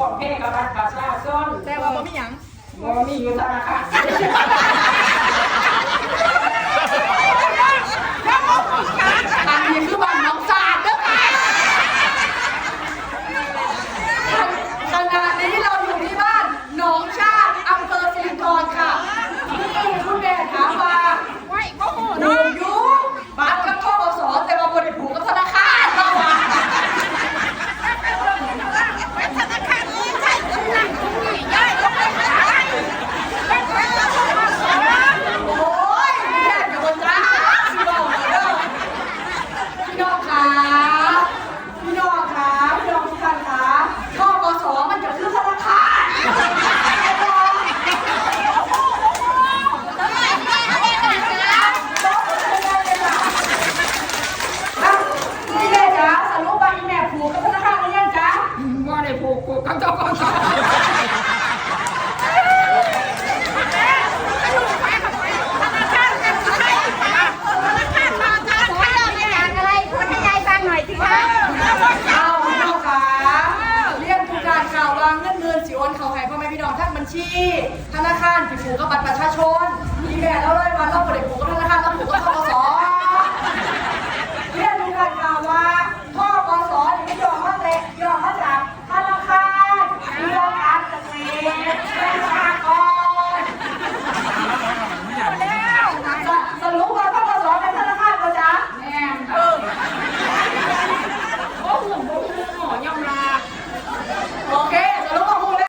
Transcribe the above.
บอกแค่กับบัตรประชาชนแต่ว่าบ่มีหยังบ่มีอยู่ธนาคาร ค่ะเอาเข้าขาเรียนผู้การข่าววางเงินเงินสิโอนเขาให้พ่อแม่พี่น้องทักบัญชี ธนาคารผิดผูกกับบัตรประชาชนมีแม่แล้วเลยวันเราบริผูกกับธนาคาร